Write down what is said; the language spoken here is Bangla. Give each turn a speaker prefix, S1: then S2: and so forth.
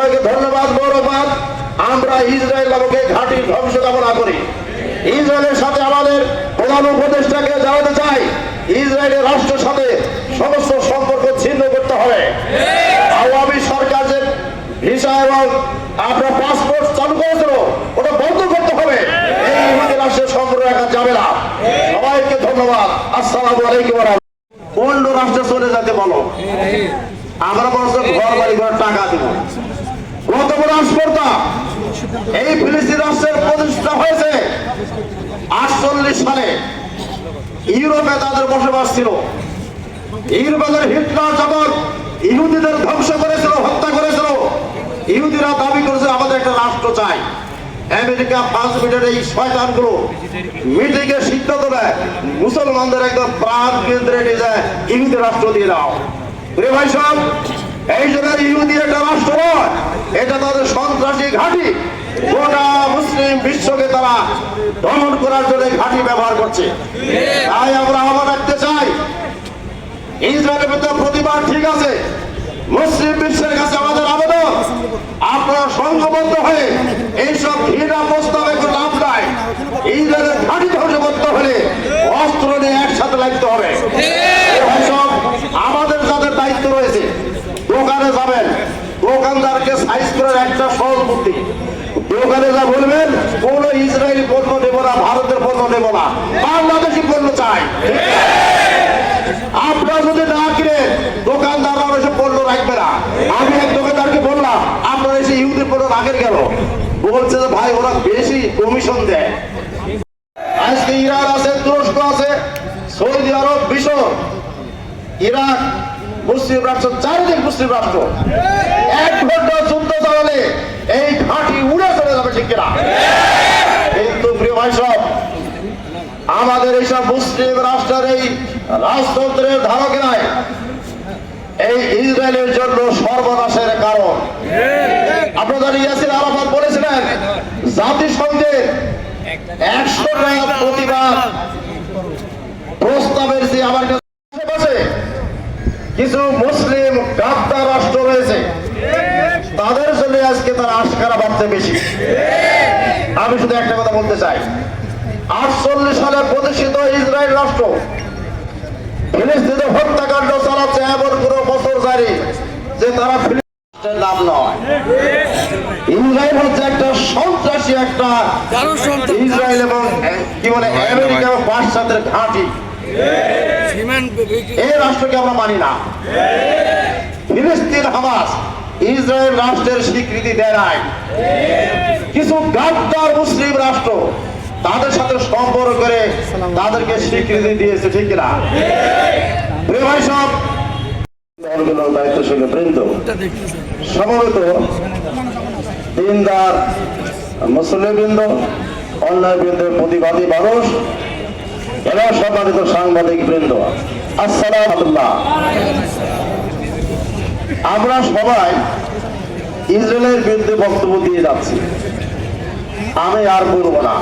S1: সবাইকে ধন্যবাদ, গৌরবাদ। আমরা ইসরায়েল নামক ঘাঁটি ধ্বংস কামনা করি। ইসরায়েলের সাথে আমাদের প্রধান উপদেষ্টাকে জানাতে চাই, ইসরায়েলের রাষ্ট্রের সাথে সমস্ত সম্পর্ক ছিন্ন করতে হবে। আওয়ামী সরকার ভিসা এবং আপনার পাসপোর্ট চালু করেছিল, ওটা বন্ধ করতে হবে। এই ইহুদি রাষ্ট্রের সম্পর্ক রাখা যাবে না। সবাইকে ধন্যবাদ। আসসালামু আলাইকুম অন্য রাষ্ট্রে চলে যেতে বলো? আমরা বরঞ্চ ঘর বাড়ি করে টাকা দিব। এই ফিলিস্তিন রাষ্ট্রের প্রতিষ্ঠা হয়েছে আটচল্লিশ সালে। ইউরোপে তাদের বসবাস ছিল। ইউরোপের হিটলার যখন ইহুদিদের ধ্বংস করেছিল, হত্যা করেছিল, ইহুদিরা দাবি করেছে, আমাদের একটা রাষ্ট্র চাই। আমেরিকা পাঁচ মিনিটের এই শয়তানগুলো মিটিংয়ে সিদ্ধান্ত দেয় মুসলমানদের একদম প্রাণ কেন্দ্রে নিয়ে যায়, ইহুদি রাষ্ট্র দিয়ে দাও। ভাই সব এই জন্য ইহুদি একটা রাষ্ট্র নয়। এটা তাদের সন্ত্রাসী ঘাঁটি। গোটা মুসলিম বিশ্বকে তারা দমন করার জন্য ঘাঁটি ব্যবহার করছে। তাই আমরা আহ্বান রাখতে চাই, ইসরায়েলের ভিতরে প্রতিবাদ ঠিক আছে, মুসলিম বিশ্বের কাছে আমাদের আবেদন, আপনারা সংঘবদ্ধ হয়ে এইসব ঘৃণা প্রস্তাবে লাভ নাই। ইসরায়েলের ঘাঁটি ধ্বংস করতে হলে অস্ত্র নিয়ে একসাথে লাগতে হবে। আমাদের যাদের দায়িত্ব রয়েছে, দোকানে যাবেন দোকানদারকে সাইজ করার একটা সহজ বুদ্ধি। দোকানে যা বলবেন, কোন ইসরায়েলি পণ্য নেব না, ভারতের পণ্য নেব না। বাংলাদেশি পণ্য চাই। আপনারা যদি না কিনেন দোকানদাররা এসে পণ্য রাখবে না। আমি এক দোকানদারকে বললাম, আপনারা এসে ইহুদি পণ্য রাখেন গেল বলছে যে, ভাই, ওরা বেশি কমিশন দেয়। আজকে ইরান আছে, তুরস্ক আছে, সৌদি আরব বিশ্ব ইরাক মুসলিম রাষ্ট্র, চারিদিক মুসলিম রাষ্ট্র। এক ঘণ্টা যুদ্ধ চালালে এই ঘাঁটি উড়ে চলে যাবে, ঠিক কিনা? কিন্তু প্রিয় ভাই সব, আমাদের এইসব মুসলিম রাষ্ট্রের এই রাজতন্ত্রের ধারকেরাই এই ইসরায়েলের জন্য সর্বনাশের কারণ। আপনাদের ইয়াসির আরাফাত বলেছিলেন জাতিসংঘের একশো প্রতিবাদ প্রস্তাবের যে আমার কাছে আশেপাশে কিছু মুসলিম গাদ্দার রাষ্ট্র রয়েছে তাদের জন্য আজকে তার আশকারা বাড়তে বেশি। আমি শুধু একটা কথা বলতে চাই। আটচল্লিশ সালে প্রতিষ্ঠিত ইসরায়েল রাষ্ট্র ফিলিস্তিনে হত্যাকাণ্ড চালাচ্ছে এমন কোন বছর জারি যে তারা ফিলিস্তিনের নাম নয়। ইসরায়েল হচ্ছে একটা সন্ত্রাসী একটা ইসরায়েল এবং কি বলে আমেরিকা এবং পাশ্চাত্যের ঘাঁটি। এই রাষ্ট্রকে আমরা মানি না। ফিলিস্তিন, হামাস, ইসরায়েল রাষ্ট্রের স্বীকৃতি দেয় নাই। কিছু গাদ্দার মুসলিম রাষ্ট্র তাদের সাথে সম্পর্ক করে তাদেরকে স্বীকৃতি দিয়েছে, ঠিক না ভাই সব দায়িত্বশীল বৃন্দ, সমবেত দিনদার মুসলিম বৃন্দ, অন্যায় বৃন্দের প্রতিবাদী মানুষ এবং সম্মানিত সাংবাদিক বৃন্দ আসসালাম আমরা সবাই ইসরায়েলের বিরুদ্ধে বক্তব্য দিয়ে যাচ্ছি। আমি আর বলব না।